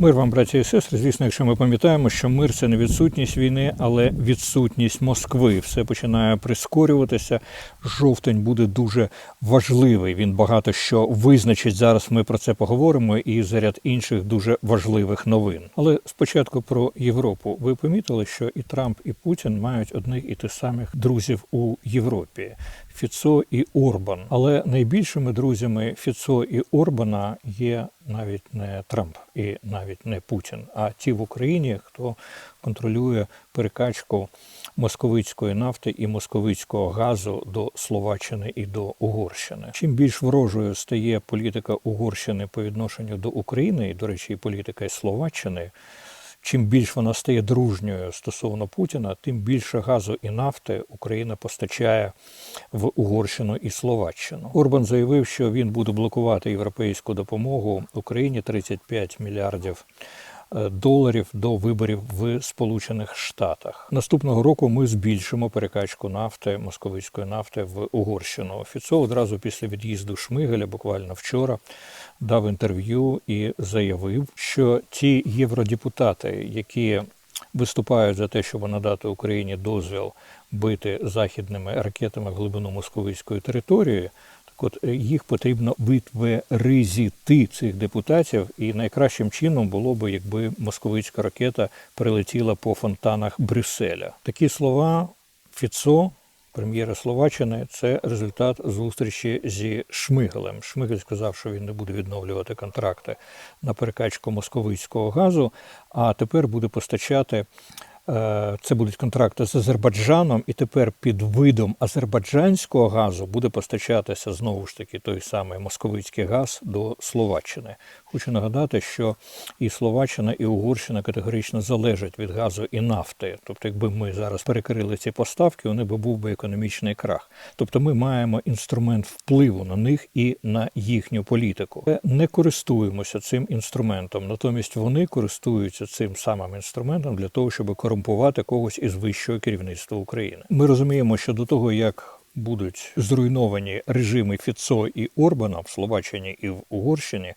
Мир вам, браті і сестри. Звісно, якщо ми пам'ятаємо, що мир це не відсутність війни, але відсутність Москви. Все починає прискорюватися. Жовтень буде дуже важливий. Він багато що визначить. Зараз ми про це поговоримо і за ряд інших дуже важливих новин. Але спочатку про Європу. Ви помітили, що і Трамп, і Путін мають одних і тих самих друзів у Європі. Фіцо і Орбан. Але найбільшими друзями Фіцо і Орбана є навіть не Трамп і навіть не Путін, а ті в Україні, хто контролює перекачку московицької нафти і московицького газу до Словаччини і до Угорщини. Чим більш ворожою стає політика Угорщини по відношенню до України, і до речі, і політика Словаччини. Чим більш вона стає дружньою стосовно Путіна, тим більше газу і нафти Україна постачає в Угорщину і Словаччину. Орбан заявив, що він буде блокувати європейську допомогу Україні 35 мільярдів доларів до виборів в Сполучених Штатах. Наступного року ми збільшимо перекачку нафти, московицької нафти в Угорщину. Фіцо одразу після від'їзду Шмигеля, буквально вчора, дав інтерв'ю і заявив, що ті євродепутати, які виступають за те, щоб надати Україні дозвіл бити західними ракетами в глибину московицької території. Е, їх потрібно витверизити цих депутатів, і найкращим чином було би, якби московицька ракета прилетіла по фонтанах Брюсселя. Такі слова Фіцо, прем'єра Словаччини, це результат зустрічі зі Шмигелем. Шмигель сказав, що він не буде відновлювати контракти на перекачку московицького газу, а тепер буде постачати. Е, Це будуть контракти з Азербайджаном, і тепер під видом азербайджанського газу буде постачатися знову ж таки той самий московицький газ до Словаччини. Хочу нагадати, що і Словаччина, і Угорщина категорично залежать від газу і нафти. Тобто, якби ми зараз перекрили ці поставки, у них би був би економічний крах. Тобто, ми маємо інструмент впливу на них і на їхню політику. Ми не користуємося цим інструментом, натомість вони користуються цим самим інструментом для того, щоб корумпувати когось із вищого керівництва України. Ми розуміємо, що до того як будуть зруйновані режими Фіцо і Орбана в Словаччині і в Угорщині,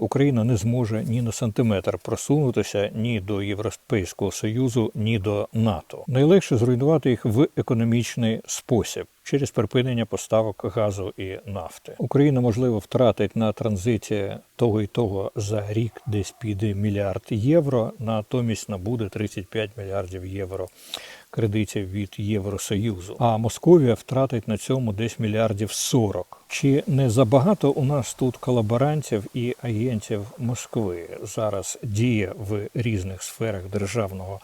Україна не зможе ні на сантиметр просунутися ні до Європейського Союзу, ні до НАТО. Найлегше зруйнувати їх в економічний спосіб. Через припинення поставок газу і нафти Україна можливо втратить на транзиті того і того за рік десь піде мільярд євро. Натомість набуде 35 мільярдів євро кредитів від Євросоюзу. А Московія втратить на цьому десь мільярдів 40. Чи не забагато у нас тут колаборантів і агентів Москви зараз діє в різних сферах державного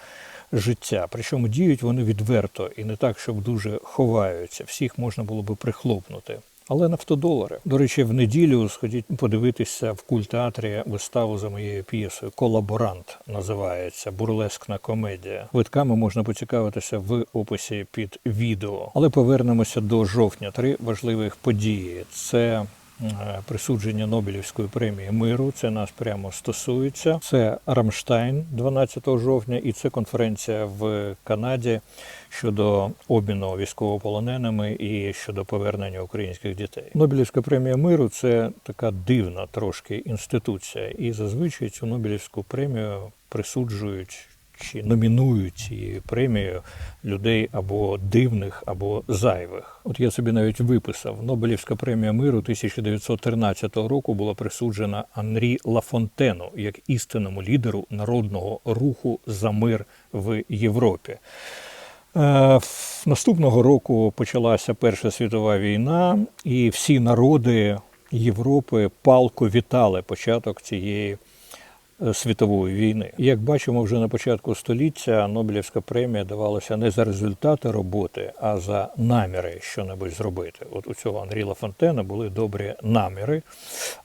життя? Причому діють вони відверто і не так, щоб дуже ховаються. Всіх можна було би прихлопнути. Але нафтодолари. До речі, в неділю сходіть подивитися в культеатрі виставу за моєю п'єсою Колаборант називається бурлескна комедія. Квитками можна поцікавитися в описі під відео. Але повернемося до жовтня. Три важливих події: це е, присудження Нобелівської премії миру. Це нас прямо стосується. Це Рамштайн 12 жовтня, і це конференція в Канаді щодо обміну військовополоненими і щодо повернення українських дітей. Нобелівська премія миру це така дивна трошки інституція, і зазвичай цю Нобелівську премію присуджують. Чи номінують цією премією людей або дивних, або зайвих. От я собі навіть виписав: Нобелівська премія миру 1913 року була присуджена Анрі Лафонтену як істинному лідеру народного руху за мир в Європі. Е, Наступного року почалася Перша світова війна, і всі народи Європи палко вітали початок цієї світової війни. Як бачимо, вже на початку століття Нобелівська премія давалася не за результати роботи, а за наміри щонебудь зробити. От у цього Анрі Лафонтена були добрі наміри,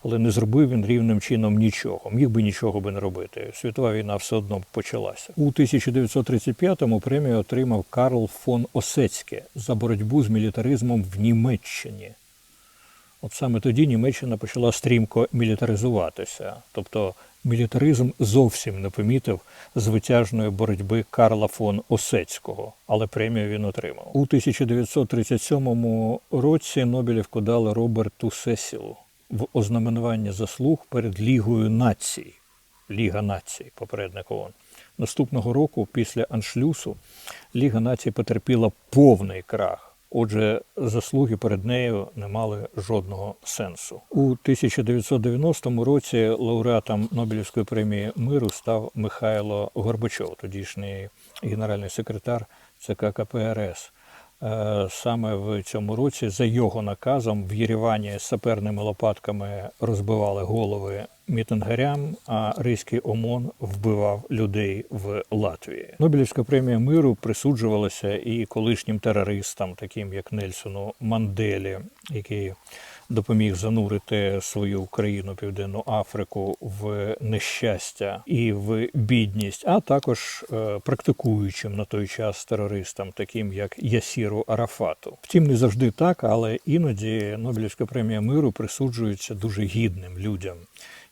але не зробив він рівним чином нічого. Міг би нічого би не робити. Світова війна все одно почалася. У 1935-му премію отримав Карл фон Осецьке за боротьбу з мілітаризмом в Німеччині. От саме тоді Німеччина почала стрімко мілітаризуватися. Тобто мілітаризм зовсім не помітив звитяжної боротьби Карла фон Осецького, але премію він отримав. У 1937 році Нобелівку дали Роберту Сесілу в ознаменування заслуг перед Лігою націй Ліга націй, попередник ООН. Наступного року, після Аншлюсу, Ліга націй потерпіла повний крах. Отже, заслуги перед нею не мали жодного сенсу. У 1990 році лауреатом Нобелівської премії миру став Михайло Горбачов, тодішній генеральний секретар ЦК КПРС. Е, Саме в цьому році, за його наказом, в Єревані саперними лопатками розбивали голови мітингарям, а Ризький ОМОН вбивав людей в Латвії. Нобелівська премія миру присуджувалася і колишнім терористам, таким як Нельсону Манделі, який допоміг занурити свою країну Південну Африку в нещастя і в бідність, а також е, практикуючим на той час терористам, таким як Ясіру Арафату. Втім, не завжди так, але іноді Нобелівська премія миру присуджується дуже гідним людям.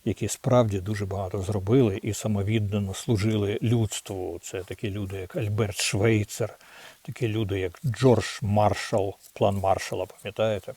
Які справді дуже багато зробили і самовіддано служили людству. Це такі люди, як Альберт Швейцер, такі люди, як Джордж Маршал, план Маршала, пам'ятаєте?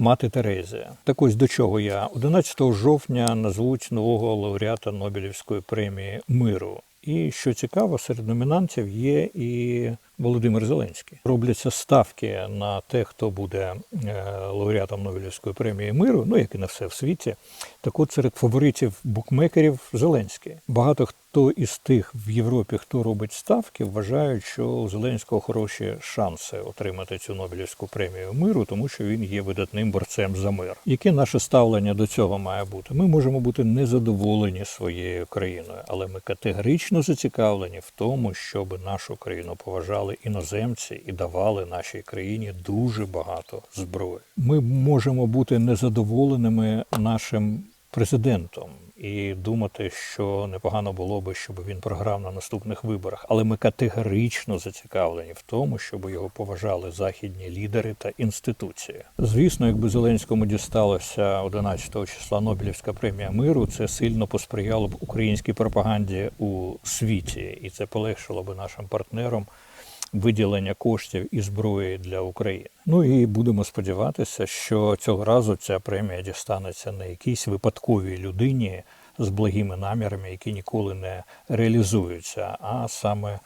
Мати Терезія. Так ось до чого я 11 жовтня назвуть нового лауреата Нобелівської премії миру. І що цікаво, серед номінантів є і Володимир Зеленський. Робляться ставки на те, хто буде е, лауреатом Нобелівської премії миру, ну як і на все в світі. Так от серед фаворитів букмекерів Зеленський. Багато хто із тих в Європі, хто робить ставки, вважають, що у Зеленського хороші шанси отримати цю Нобелівську премію миру, тому що він є видатним борцем за мир. Яке наше ставлення до цього має бути? Ми можемо бути незадоволені своєю країною, але ми категорично зацікавлені в тому, щоб нашу країну поважали іноземці і давали нашій країні дуже багато зброї. Ми можемо бути незадоволеними нашим президентом і думати, що непогано було би, щоб він програв на наступних виборах. Але ми категорично зацікавлені в тому, щоб його поважали західні лідери та інституції. Звісно, якби Зеленському дісталося 11 числа Нобелівська премія миру, це сильно посприяло б українській пропаганді у світі, і це полегшило б нашим партнерам виділення коштів і зброї для України. Ну і будемо сподіватися, що цього разу ця премія дістанеться не якійсь випадковій людині з благими намірами, які ніколи не реалізуються, а саме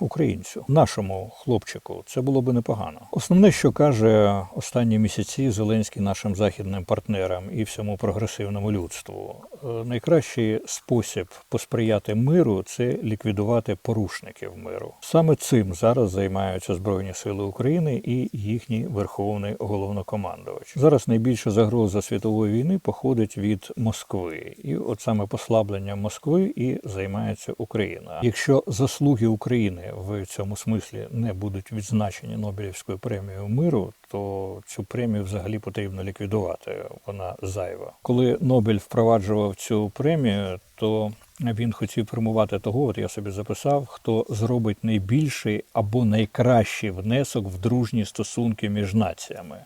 українцю, нашому хлопчику, це було би непогано. Основне, що каже останні місяці Зеленський нашим західним партнерам і всьому прогресивному людству, е, найкращий спосіб посприяти миру це ліквідувати порушників миру. Саме цим зараз займаються Збройні Сили України і їхній верховний головнокомандувач. Зараз найбільша загроза світової війни походить від Москви, і от саме послаблення Москви і займається Україна. Якщо заслуги України в цьому смислі не будуть відзначені Нобелівською премією миру, то цю премію взагалі потрібно ліквідувати. Вона зайва. Коли Нобель впроваджував цю премію, то він хотів промувати того, от я собі записав, хто зробить найбільший або найкращий внесок в дружні стосунки між націями.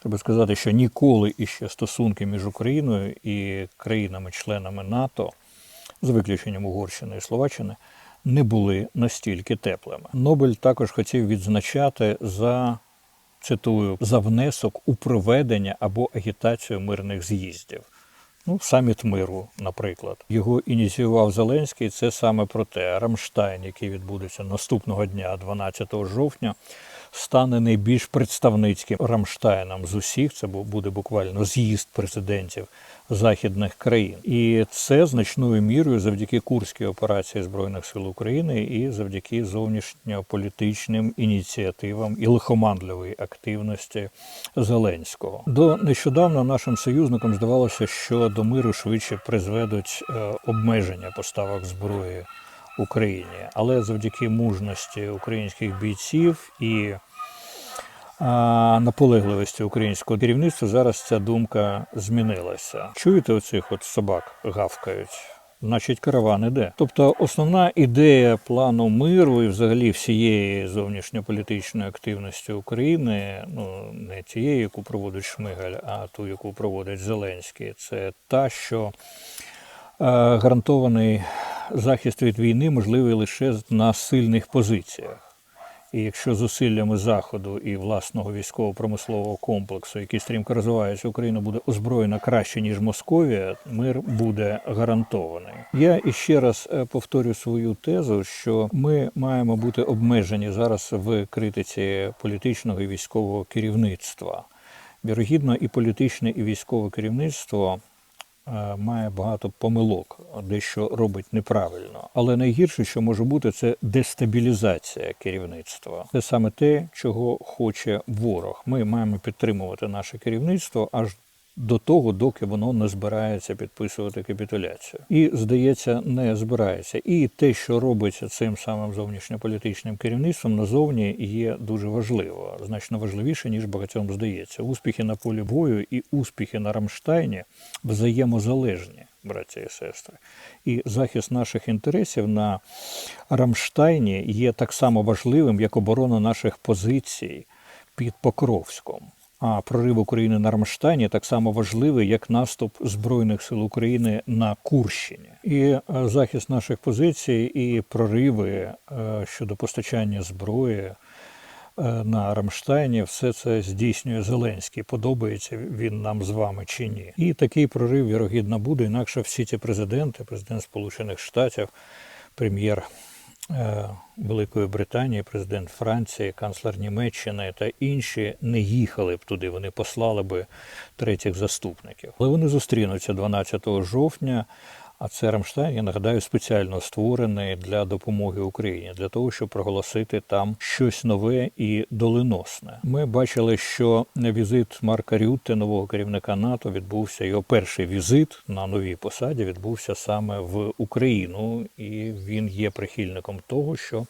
Треба сказати, що ніколи іще стосунки між Україною і країнами-членами НАТО, з виключенням Угорщини і Словаччини, не були настільки теплими. Нобель також хотів відзначати за цитую за внесок у проведення або агітацію мирних з'їздів. Ну, саміт миру, наприклад, його ініціював Зеленський. Це саме про те. Рамштайн, який відбудеться наступного дня, 12 жовтня, стане найбільш представницьким Рамштайном з усіх. Це бу- буде буквально з'їзд президентів західних країн, і це значною мірою завдяки курській операції збройних сил України і завдяки зовнішньополітичним ініціативам і лихоманливої активності Зеленського. До нещодавно нашим союзникам здавалося, що до миру швидше призведуть е, обмеження поставок зброї Україні, але завдяки мужності українських бійців і а, наполегливості українського керівництва зараз ця думка змінилася. Чуєте, оцих от собак гавкають? Значить, караван іде. Тобто, основна ідея плану миру і взагалі всієї зовнішньополітичної активності України, ну не тієї, яку проводить Шмигаль, а ту, яку проводить Зеленський, це та, що е, гарантований захист від війни можливий лише на сильних позиціях. І якщо зусиллями заходу і власного військово-промислового комплексу, який стрімко розвивається, Україна буде озброєна краще ніж Московія, мир буде гарантований. Я іще раз е, повторю свою тезу, що ми маємо бути обмежені зараз в критиці політичного і військового керівництва. Вірогідно, і політичне, і військове керівництво має багато помилок, дещо робить неправильно. Але найгірше, що може бути, це дестабілізація керівництва. Це саме те, чого хоче ворог. Ми маємо підтримувати наше керівництво аж. До того, доки воно не збирається підписувати капітуляцію, і здається, не збирається. І те, що робиться цим самим зовнішньополітичним керівництвом, назовні є дуже важливо, значно важливіше ніж багатьом здається. Успіхи на полі бою і успіхи на Рамштайні взаємозалежні, браті і сестри. І захист наших інтересів на Рамштайні є так само важливим, як оборона наших позицій під Покровськом. А прорив України на Рамштайні так само важливий, як наступ Збройних сил України на Курщині. І е, захист наших позицій, і прориви е, щодо постачання зброї е, на Рамштайні, все це здійснює Зеленський. Подобається він нам з вами чи ні. І такий прорив вірогідно буде. Інакше всі ці президенти, президент Сполучених Штатів, прем'єр Великої Британії, президент Франції, канцлер Німеччини та інші не їхали б туди. Вони послали би третіх заступників. Але вони зустрінуться 12 жовтня. А це Рамштайн, я нагадаю, спеціально створений для допомоги Україні, для того, щоб проголосити там щось нове і доленосне. Ми бачили, що візит Марка Рютте, нового керівника НАТО, відбувся його перший візит на новій посаді відбувся саме в Україну, і він є прихильником того, що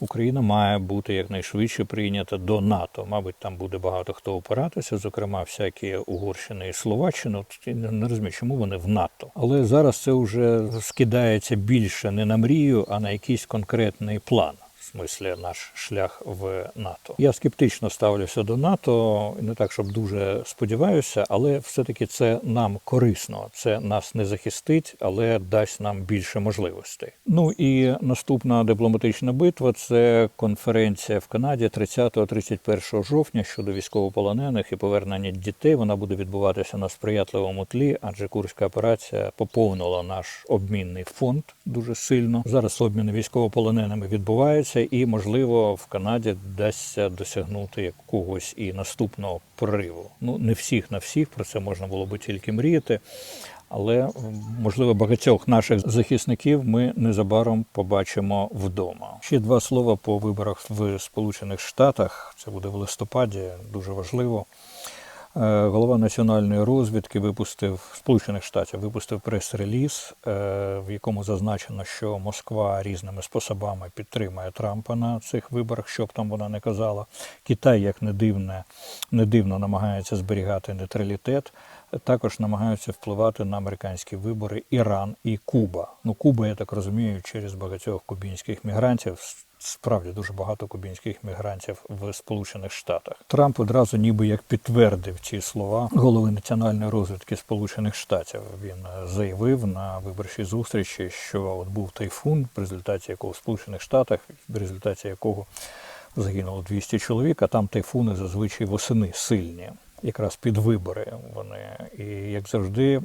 Україна має бути якнайшвидше прийнята до НАТО. Мабуть, там буде багато хто опиратися, зокрема, всякі Угорщини і Словаччини. Я не розумію, чому вони в НАТО. Але зараз це вже скидається більше не на мрію, а на якийсь конкретний план. Смислі наш шлях в НАТО. Я скептично ставлюся до НАТО, не так, щоб дуже сподіваюся, але все-таки це нам корисно. Це нас не захистить, але дасть нам більше можливостей. Ну і наступна дипломатична битва це конференція в Канаді 30-31 жовтня щодо військовополонених і повернення дітей. Вона буде відбуватися на сприятливому тлі, адже курська операція поповнила наш обмінний фонд дуже сильно. Зараз обміни військовополоненими відбуваються, і можливо в Канаді вдасться досягнути якогось і наступного прориву. Ну не всіх на всіх про це можна було би тільки мріяти. Але можливо багатьох наших захисників ми незабаром побачимо вдома. Ще два слова по виборах в Сполучених Штатах. Це буде в листопаді, дуже важливо. Е, Голова національної розвідки випустив Сполучених Штатів випустив прес-реліз, е, в якому зазначено, що Москва різними способами підтримує Трампа на цих виборах, що б там вона не казала. Китай, як не дивне, не дивно, намагається зберігати нейтралітет. Також намагаються впливати на американські вибори Іран і Куба. Ну, Куба, я так розумію, через багатьох кубінських мігрантів. Справді дуже багато кубінських мігрантів в Сполучених Штатах. Трамп одразу ніби як підтвердив ці слова голови національної розвідки Сполучених Штатів. Він е, заявив на виборчій зустрічі, що от був тайфун, в результаті якого в Сполучених Штатах, в результаті якого загинуло 200 чоловік, а там тайфуни зазвичай восени сильні, якраз під вибори вони. І як завжди.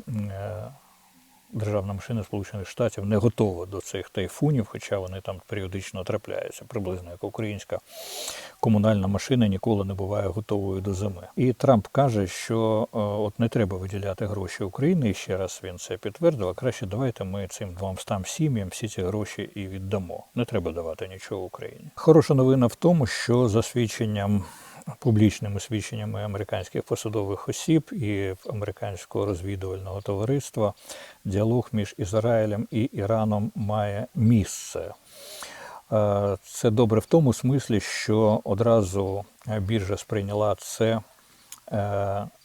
Державна машина Сполучених Штатів не готова до цих тайфунів, хоча вони там періодично трапляються, приблизно як українська комунальна машина ніколи не буває готовою до зими. І Трамп каже, що е, от не треба виділяти гроші Україні. І ще раз він це підтвердив. А краще давайте ми цим 200 сім'ям всі ці гроші і віддамо. Не треба давати нічого Україні. Хороша новина в тому, що за свідченням публічними свідченнями американських посадових осіб і американського розвідувального товариства діалог між Ізраїлем і Іраном має місце. Е, Це добре в тому смислі, що одразу біржа сприйняла це е,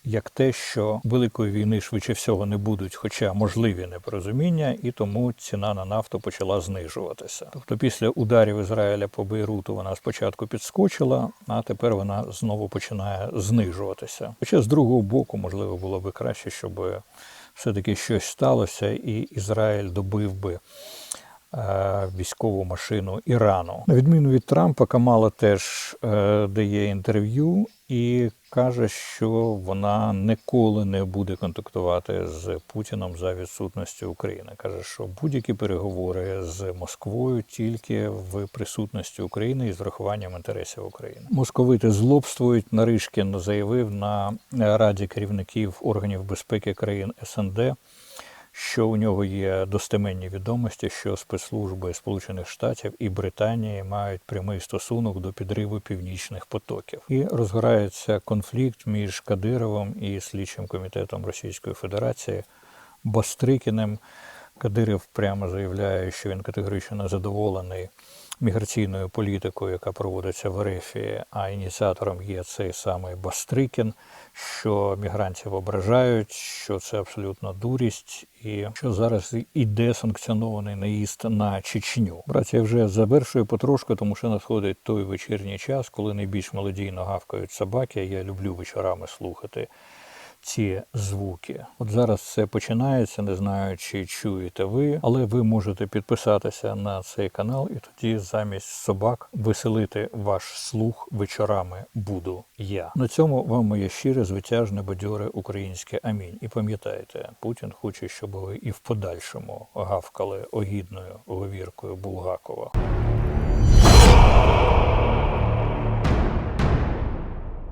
як те, що великої війни швидше всього не будуть, хоча можливі непорозуміння, і тому ціна на нафту почала знижуватися. Тобто після ударів Ізраїля по Бейруту вона спочатку підскочила, а тепер вона знову починає знижуватися. Хоча з другого боку, можливо, було би краще, щоб все-таки щось сталося, і Ізраїль добив би е, військову машину Ірану. На відміну від Трампа, Камала теж е, дає інтерв'ю і каже, що вона ніколи не буде контактувати з Путіном за відсутності України. каже, що будь-які переговори з Москвою тільки в присутності України і з врахуванням інтересів України. Московити злобствують. Наришкін заявив на раді керівників органів безпеки країн СНД що у нього є достеменні відомості, що спецслужби Сполучених Штатів і Британії мають прямий стосунок до підриву північних потоків, і розгорається конфлікт між Кадировим і слідчим комітетом Російської Федерації Бастрикіним. Кадиров прямо заявляє, що він категорично задоволений міграційною політикою, яка проводиться в РФ, а ініціатором є цей самий Бастрикін, що мігрантів ображають, що це абсолютно дурість, і що зараз іде санкціонований наїзд на Чечню. Братія я вже завершую потрошку, тому що надходить той вечірній час, коли найбільш молодійно гавкають собаки. Я люблю вечорами слухати ці звуки. От зараз це починається, не знаю, чи чуєте ви, але ви можете підписатися на цей канал, і тоді замість собак веселити ваш слух вечорами буду я. На цьому вам моє щире, звитяжне, бадьоре українське амінь. І пам'ятайте, Путін хоче, щоб ви і в подальшому гавкали огідною говіркою Булгакова.